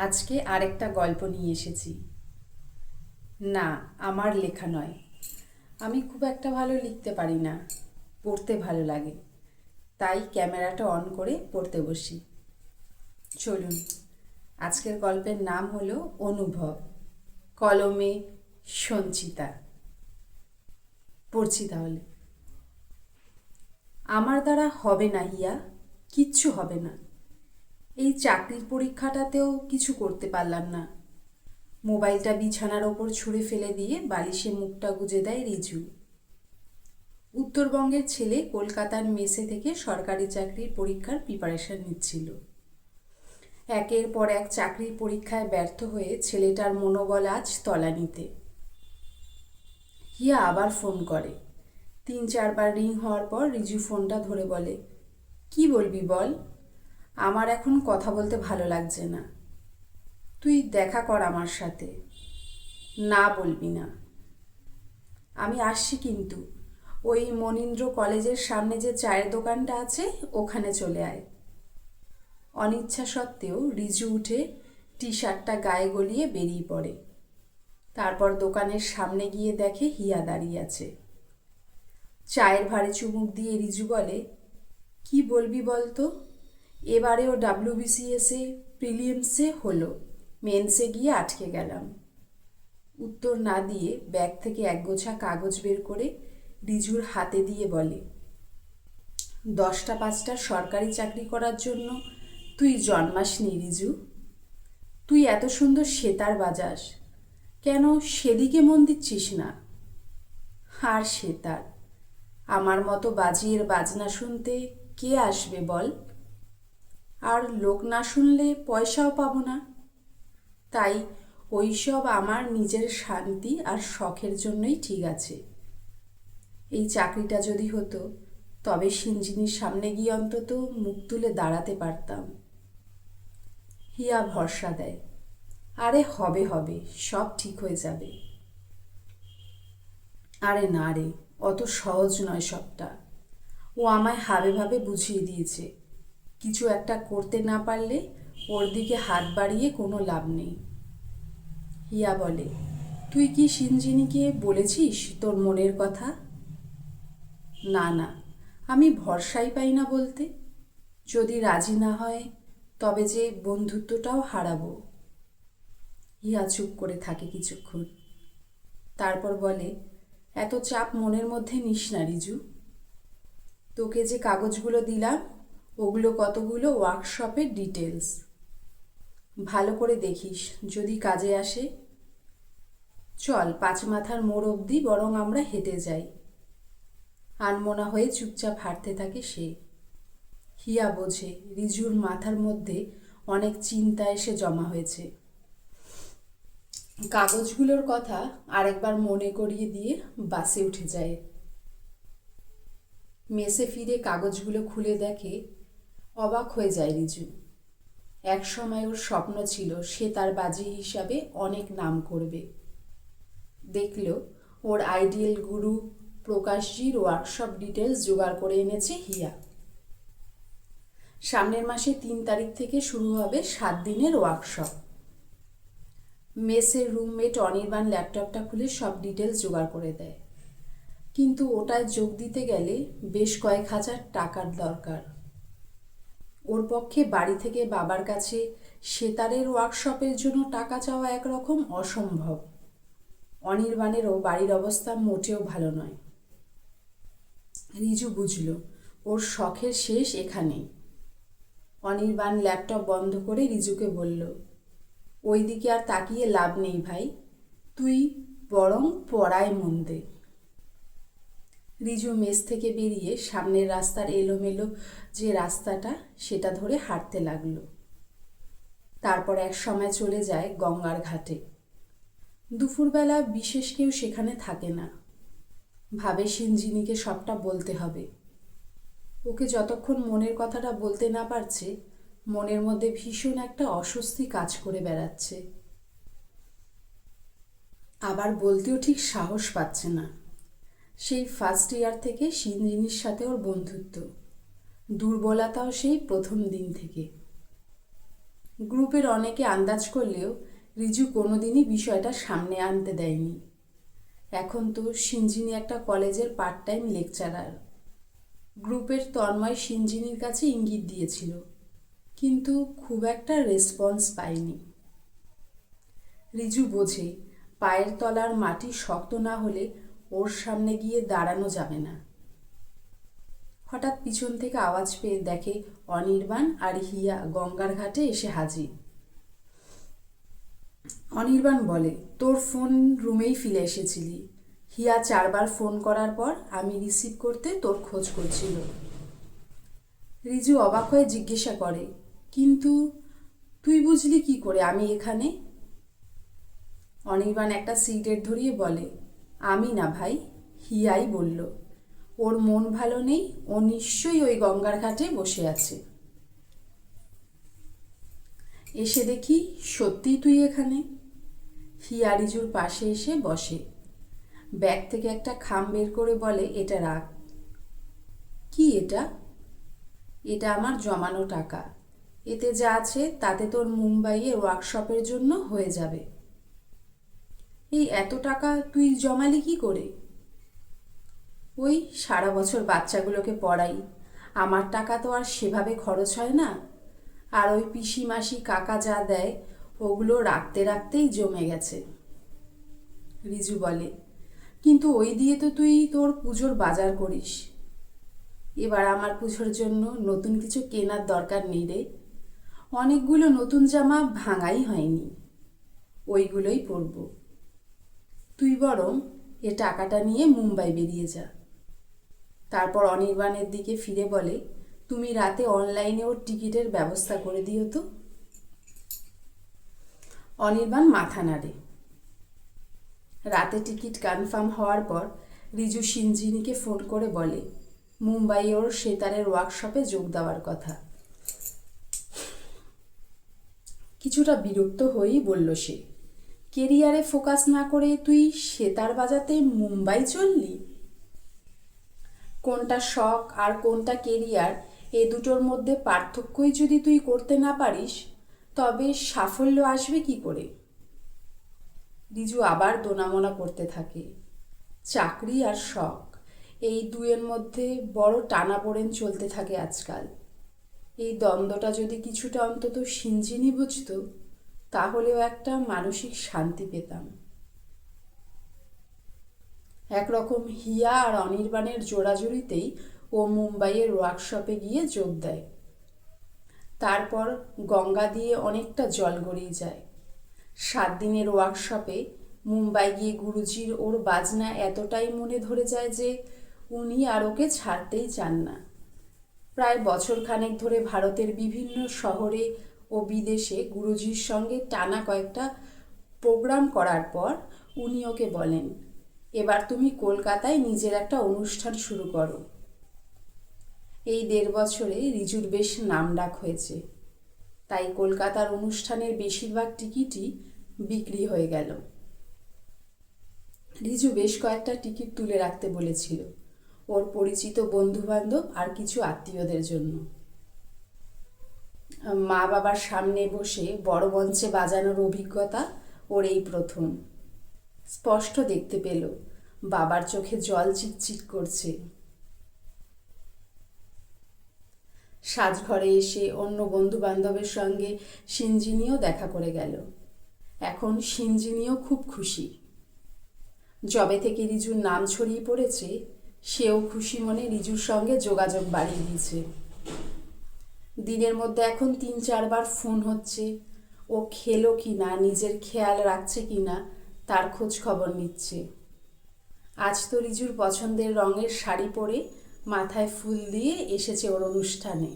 আজকে আরেকটা গল্প নিয়ে এসেছি। না, আমার লেখা নয়। আমি খুব একটা ভালো লিখতে পারি না। পড়তে ভালো লাগে। তাই ক্যামেরাটা অন করে পড়তে বসি। চলুন, আজকের গল্পের নাম হলো অনুভব। কলমে সঞ্চিতা। পড়ছি তাহলে। আমার দ্বারা হবে না হিয়া, কিচ্ছু হবে না। এই চাকরির পরীক্ষাটাতেও কিছু করতে পারলাম না। মোবাইলটা বিছানার ওপর ছুঁড়ে ফেলে দিয়ে বালিশে মুখটা গুজে দেয় রিজু। উত্তরবঙ্গের ছেলে কলকাতার মেসে থেকে সরকারি চাকরির পরীক্ষার প্রিপারেশন নিচ্ছিল। একের পর এক চাকরির পরীক্ষায় ব্যর্থ হয়ে ছেলেটার মনোবল আজ তলানিতে। হিয়া আবার ফোন করে। তিন চারবার রিং হওয়ার পর রিজু ফোনটা ধরে বলে, কি বলবি বল? আমার এখন কথা বলতে ভালো লাগছে না। তুই দেখা কর আমার সাথে। না বলবি না। আমি আসছি কিন্তু। ওই মনীন্দ্র কলেজের সামনে যে চায়ের দোকানটা আছে, ওখানে চলে আয়। অনিচ্ছা সত্ত্বেও রিজু উঠে টি শার্টটা গায়ে গলিয়ে বেরিয়ে পড়ে। তারপর দোকানের সামনে গিয়ে দেখে হিয়া দাঁড়িয়ে আছে। চায়ের ভারে চুমুক দিয়ে রিজু বলে, কি বলবি বলতো? এবারেও ডাব্লিউবিসিএসে প্রিলিয়ামসে হলো, মেন্সে গিয়ে আটকে গেলাম। উত্তর না দিয়ে ব্যাগ থেকে একগোছা কাগজ বের করে রিজুর হাতে দিয়ে বলে দশটা পাঁচটা সরকারি চাকরি করার জন্য তুই জন্মাসনি রিজু। তুই এত সুন্দর সেতার বাজাস। কেন সেদিকে মন দিচ্ছিস না? আর সেতার। আমার মতো বাজিয়ের বাজনা শুনতে কে আসবে বল? আর লোক না শুনলে পয়সাও পাবো না। তাই ওইসব আমার নিজের শান্তি আর শখের জন্যই ঠিক আছে। এই চাকরিটা যদি হতো, তবে সিঞ্জিনির সামনে গিয়ে অন্তত মুখ তুলে দাঁড়াতে পারতাম। হিয়া ভরসা দেয়। আরে হবে হবে, সব ঠিক হয়ে যাবে। আরে না রে, অত সহজ নয় সবটা। ও আমায় হাবে ভাবে বুঝিয়ে দিয়েছে। কিছু একটা করতে না পারলে ওর দিকে হাত বাড়িয়ে কোনো লাভ নেই। হিয়া বলে, তুই কি সিনজিনিকে বলেছিস তোর মনের কথা? না না, আমি ভরসাই পাই না বলতে। যদি রাজি না হয়, তবে যে বন্ধুত্বটাও হারাবো। হিয়া চুপ করে থাকে কিছুক্ষণ। তারপর বলে, এত চাপ মনের মধ্যে নিস না, রিজু। তোকে যে কাগজগুলো দিলাম ওগুলো কতগুলো ওয়ার্কশপের ডিটেলস ভালো করে দেখিস, যদি কাজে আসে। চল, পাঁচ মাথার মোড় অবধি বরং আমরা হেঁটে যাই। আনমনা হয়ে চুপচাপ হাঁটতে থাকে সে। হিয়া বোঝে, রিজুর মাথার মধ্যে অনেক চিন্তা এসে জমা হয়েছে। কাগজগুলোর কথা আরেকবার মনে করিয়ে দিয়ে বাসে উঠে যায়। মেসে ফিরে কাগজগুলো খুলে দেখে অবাক হয়ে যায় রিজু। এক সময় ওর স্বপ্ন ছিল সে তার বাজি হিসাবে অনেক নাম করবে। দেখল ওর আইডিয়াল গুরু প্রকাশজির ওয়ার্কশপ ডিটেলস জোগাড় করে এনেছে হিয়া। সামনের মাসে তিন তারিখ থেকে শুরু হবে সাত দিনের ওয়ার্কশপ মেসের রুমমেট অনির্বাণ ল্যাপটপটা খুলে সব ডিটেলস জোগাড় করে দেয়। কিন্তু ওটায় যোগ দিতে গেলে বেশ কয়েক হাজার টাকার দরকার। ওর পক্ষে বাড়ি থেকে বাবার কাছে সেতারের ওয়ার্কশপের জন্য টাকা চাওয়া একরকম অসম্ভব। অনির্বাণেরও বাড়ির অবস্থা মোটেও ভালো নয়। রিজু বুঝল, ওর শখের শেষ এখানেই অনির্বাণ ল্যাপটপ বন্ধ করে রিজুকে বলল ওই দিকে আর তাকিয়ে লাভ নেই ভাই। তুই বরং পড়ায় মন দে। রিজু মেস থেকে বেরিয়ে সামনের রাস্তার এলোমেলো যে রাস্তাটা, সেটা ধরে হাঁটতে লাগল। তারপর এক সময় চলে যায় গঙ্গার ঘাটে। দুপুরবেলা বিশেষ কেউ সেখানে থাকে না। ভাবে সিঞ্জিনিকে সবটা বলতে হবে। ওকে যতক্ষণ মনের কথাটা বলতে না পারছে, মনের মধ্যে ভীষণ একটা অস্বস্তি কাজ করে বেড়াচ্ছে। আবার বলতেও ঠিক সাহস পাচ্ছে না। সেই ফার্স্ট ইয়ার থেকে সিনজিনির সাথে ওর বন্ধুত্ব। দুর্বলতাও সেই প্রথম দিন থেকে। গ্রুপের অনেকে আন্দাজ করলেও রিজু কোনোদিনই বিষয়টা সামনে আনতে দেয়নি। এখন তো সিঞ্জিনি একটা কলেজের পার্ট টাইম লেকচারার গ্রুপের তন্ময় সিঞ্জিনির কাছে ইঙ্গিত দিয়েছিল, কিন্তু খুব একটা রেসপন্স পায়নি। রিজু বোঝে পায়ের তলার মাটি শক্ত না হলে ওর সামনে গিয়ে দাঁড়ানো যাবে না। হঠাৎ পিছন থেকে আওয়াজ পেয়ে দেখে অনির্বাণ আর হিয়া গঙ্গার ঘাটে এসে হাজির। অনির্বাণ বলে, তোর ফোন রুমেই ফিরে এসেছিলি হিয়া চারবার ফোন করার পর আমি রিসিভ করতে তোর খোঁজ করছিল। রিজু অবাক হয়ে জিজ্ঞাসা করে, কিন্তু তুই বুঝলি কি করে আমি এখানে অনির্বাণ একটা সিগারেট ধরিয়ে বলে আমি না ভাই, হিয়াই বলল। ওর মন ভালো নেই, ও নিশ্চয়ই ওই গঙ্গার ঘাটে বসে আছে। এসে দেখি সত্যিই তুই এখানে? হিয়ারিজুর পাশে এসে বসে। ব্যাগ থেকে একটা খাম বের করে বলে, এটা রাখ। কি এটা? এটা আমার জমানো টাকা। এতে যা আছে তাতে তোর মুম্বাইয়ে ওয়ার্কশপের জন্য হয়ে যাবে। এই এত টাকা তুই জমালি কি করে? ওই সারা বছর বাচ্চাগুলোকে পড়াই। আমার টাকা তো আর সেভাবে খরচ হয় না। আর ওই পিসি মাসি কাকা যা দেয়, ওগুলো রাখতে রাখতেই জমে গেছে। রিজু বলে, কিন্তু ওই দিয়ে তো তুই তোর পুজোর বাজার করিস। এবার আমার পুজোর জন্য নতুন কিছু কেনার দরকার নেই রে। অনেকগুলো নতুন জামা ভাঙাই হয়নি। ওইগুলোই পরব। তুই বরং এ টাকাটা নিয়ে মুম্বাই বেরিয়ে যা। তারপর অনির্বাণের দিকে ফিরে বলে, তুমি রাতে অনলাইনে ওর টিকিটের ব্যবস্থা করে দিও তো। অনির্বাণ মাথা নাড়ে। রাতে টিকিট কনফার্ম হওয়ার পর রিজু সিনজিনিকে ফোন করে বলে, মুম্বাই ওর সেতারের ওয়ার্কশপে যোগ দেওয়ার কথা। কিছুটা বিরক্ত হয়েই বলল সে কেরিয়ারে ফোকাস না করে তুই সেতার বাজাতে মুম্বাই চললি? কোনটা শখ আর কোনটা কেরিয়ার, এ দুটোর মধ্যে পার্থক্যই যদি তুই করতে না পারিস, তবে সাফল্য আসবে কি করে? রিজু আবার দোনামোনা করতে থাকে। চাকরি আর শখ, এই দুয়ের মধ্যে বড় টানাপোড়েন চলতে থাকে আজকাল। এই দ্বন্দ্বটা যদি কিছুটা অন্তত সিঞ্জিনি বুঝত তাহলেও একটা মানসিক শান্তি পেতাম। একরকম হিয়া আর অনির্বাণের জোড়াজুড়িতেই ও মুম্বাইয়ের ওয়ার্কশপে গিয়ে যোগ দেয়। তারপর গঙ্গা দিয়ে অনেকটা জল গড়িয়ে যায়। সাত দিনের ওয়ার্কশপে মুম্বাই গিয়ে গুরুজির ওর বাজনা এতটাই মনে ধরে যায় যে উনি আর ওকে ছাড়তেই চান না। প্রায় বছরখানেক ধরে ভারতের বিভিন্ন শহরে ও বিদেশে গুরুজির সঙ্গে টানা কয়েকটা প্রোগ্রাম করার পর উনি ওকে বলেন, এবার তুমি কলকাতায় নিজের একটা অনুষ্ঠান শুরু করো। এই দেড় বছরে রিজুর বেশ নাম ডাক হয়েছে। তাই কলকাতার অনুষ্ঠানের বেশিরভাগ টিকিটই বিক্রি হয়ে গেল। রিজু বেশ কয়েকটা টিকিট তুলে রাখতে বলেছিল, ওর পরিচিত বন্ধুবান্ধব আর কিছু আত্মীয়দের জন্য। মা বাবার সামনে বসে বড় মঞ্চে বাজানোর অভিজ্ঞতা ওর এই প্রথম। স্পষ্ট দেখতে পেল, বাবার চোখে জল চিকচিক করছে। সাজঘরে এসে অন্য বন্ধু বান্ধবের সঙ্গে সিঞ্জিনিও দেখা করে গেল। এখন সিঞ্জিনিও খুব খুশি। জবে থেকে রিজুর নাম ছড়িয়ে পড়েছে, সেও খুশি মনে রিজুর সঙ্গে যোগাযোগ বাড়িয়ে দিয়েছে। দিনের মধ্যে এখন তিন, চারবার ফোন হচ্ছে। ও খেলো কি না নিজের খেয়াল রাখছে কি না তার খোঁজ খবর নিচ্ছে। আজ তো রিজুর পছন্দের রঙের শাড়ি পরে মাথায় ফুল দিয়ে এসেছে ওর অনুষ্ঠানে।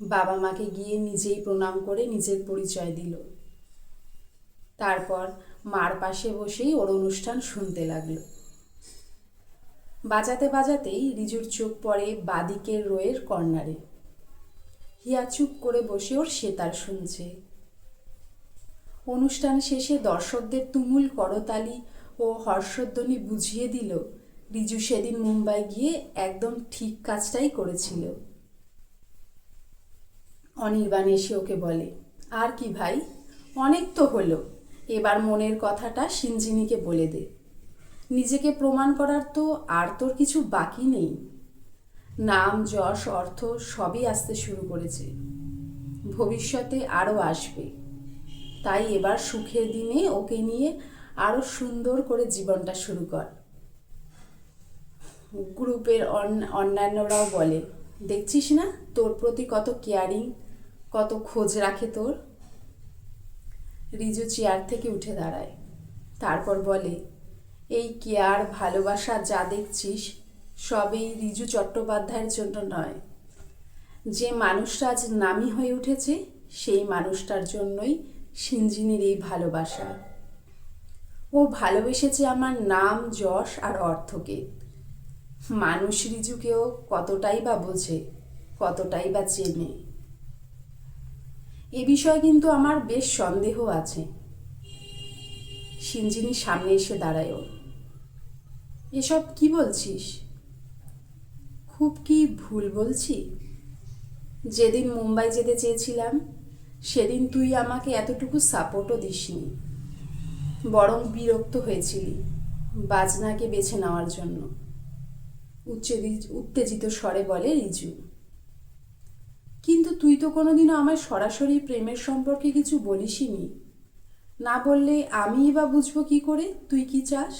বাবা মাকে গিয়ে নিজেই প্রণাম করে নিজের পরিচয় দিল। তারপর মার পাশে বসেই ওর অনুষ্ঠান শুনতে লাগল। বাজাতে বাজাতেই রিজুর চোখ পড়ে বাদিকের রোয়ের কর্নারে। হিয়া চুপ করে বসে ওর সেতার শুনছে। অনুষ্ঠান শেষে দর্শকদের তুমুল করতালি ও হর্ষধ্বনি বুঝিয়ে দিল, রিজু সেদিন মুম্বাই গিয়ে একদম ঠিক কাজটাই করেছিল। অনির্বাণ এসে ওকে বলে, আর কি ভাই, অনেক তো হলো, এবার মনের কথাটা সিঞ্জিনীকে বলে দে। নিজেকে প্রমাণ করার তো আর তোর কিছু বাকি নেই। নাম, যশ, অর্থ সবই আসতে শুরু করেছে। ভবিষ্যতে আরও আসবে। তাই এবার সুখের দিনে ওকে নিয়ে আরও সুন্দর করে জীবনটা শুরু কর। গ্রুপের অন্যান্যরাও বলে, দেখছিস না তোর প্রতি কত কেয়ারিং, কত খোঁজ রাখে তোর? রিজু চেয়ার থেকে উঠে দাঁড়ায়। তারপর বলে, এই কেয়ার, ভালোবাসা যা দেখছিস সব এই রিজু চট্টোপাধ্যায়ের জন্য নয়। যে মানুষটা আজ নামি হয়ে উঠেছে, সেই মানুষটার জন্যই সিঞ্জিনীর এই ভালোবাসা। ও ভালোবেসেছে আমার নাম, যশ আর অর্থকে। মানুষ রিজুকেও কতটাই বা বোঝে, কতটাই বা চেনে। এ বিষয়ে কিন্তু আমার বেশ সন্দেহ আছে। সিঞ্জিনী সামনে এসে দাঁড়ায় এসব কি বলছিস? খুব কি ভুল বলছি? যেদিন মুম্বাই যেতে চেয়েছিলাম, সেদিন তুই আমাকে এতটুকু সাপোর্টও দিসনি। বরং বিরক্ত হয়েছিলি বাজনাকে বেছে নেওয়ার জন্য। উত্তেজিত স্বরে বলে রিজু। কিন্তু তুই তো কোনোদিনও আমার সরাসরি প্রেমের সম্পর্কে কিছু বলিসনি। না বললে আমিই বা বুঝব কি করে? তুই কি চাস?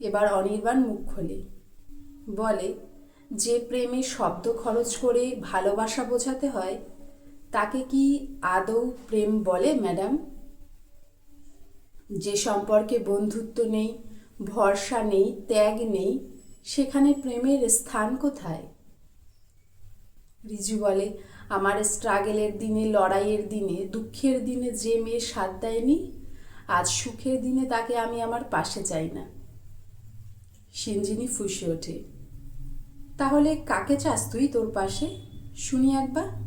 এবার অনির্বাণ মুখ খোলে। বলে, যে প্রেমে শব্দ খরচ করে ভালোবাসা বোঝাতে হয়, তাকে কি আদৌ প্রেম বলে, ম্যাডাম? যে সম্পর্কে বন্ধুত্ব নেই, ভরসা নেই, ত্যাগ নেই, সেখানে প্রেমের স্থান কোথায়? রিজু বলে, আমার স্ট্রাগেলের দিনে, লড়াইয়ের দিনে, দুঃখের দিনে যে মেয়ে সাথ দেয়নি, আজ সুখের দিনে তাকে আমি আমার পাশে চাই না। সিঞ্জিনি ফুসে ওঠে। তাহলে কাকে চাস তুই তোর পাশে? শুনি একবার।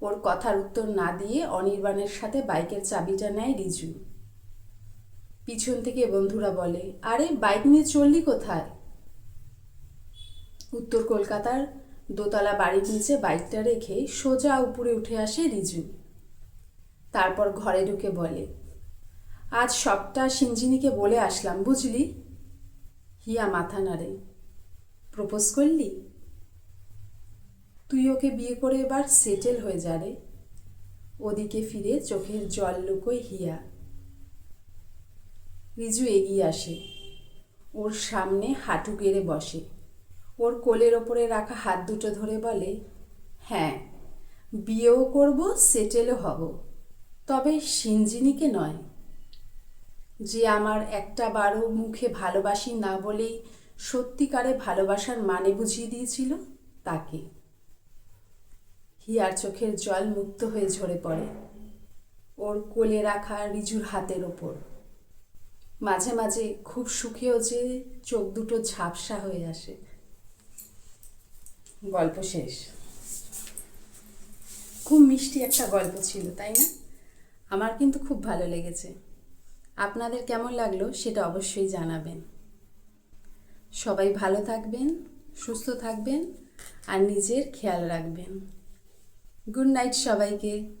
ওর কথার উত্তর না দিয়ে অনির্বাণের সাথে বাইকের চাবিটা নেয় রিজু। পিছন থেকে বন্ধুরা বলে, আরে, বাইক নিয়ে চললি কোথায়? উত্তর কলকাতার দোতলা বাড়ির নিচে বাইকটা রেখে সোজা উপরে উঠে আসে রিজু। তারপর ঘরে ঢুকে বলে, আজ সবটা সিঞ্জিনীকে বলে আসলাম, বুঝলি? হিয়া মাথা নাড়ে। প্রপোজ করলি? তুই ওকে বিয়ে করে এবার সেটেল হয়ে যা রে। ওদিকে ফিরে চোখের জল লুকোয় হিয়া। রিজু এগিয়ে আসে। ওর সামনে হাঁটু গেড়ে বসে। ওর কোলের ওপরে রাখা হাত দুটো ধরে বলে হ্যাঁ বিয়েও করব সেটেলও হব। তবে সিঞ্জিনীকে নয়। যে আমার একটা বারও মুখে ভালোবাসি না বলেই সত্যিকারে ভালোবাসার মানে বুঝিয়ে দিয়েছিল? তাকে। হিয়ার চোখের জল মুক্ত হয়ে ঝরে পড়ে। ওর কোলে রাখা রিজুর হাতের ওপর। মাঝে মাঝে খুব সুখেও যে চোখ দুটো ঝাপসা হয়ে আসে। গল্প শেষ। খুব মিষ্টি একটা গল্প ছিল, তাই না? আমার কিন্তু খুব ভালো লেগেছে। আপনাদের কেমন লাগল সেটা অবশ্যই জানাবেন। সবাই ভালো থাকবেন সুস্থ থাকবেন আর নিজের খেয়াল রাখবেন। গুড নাইট সবাইকে।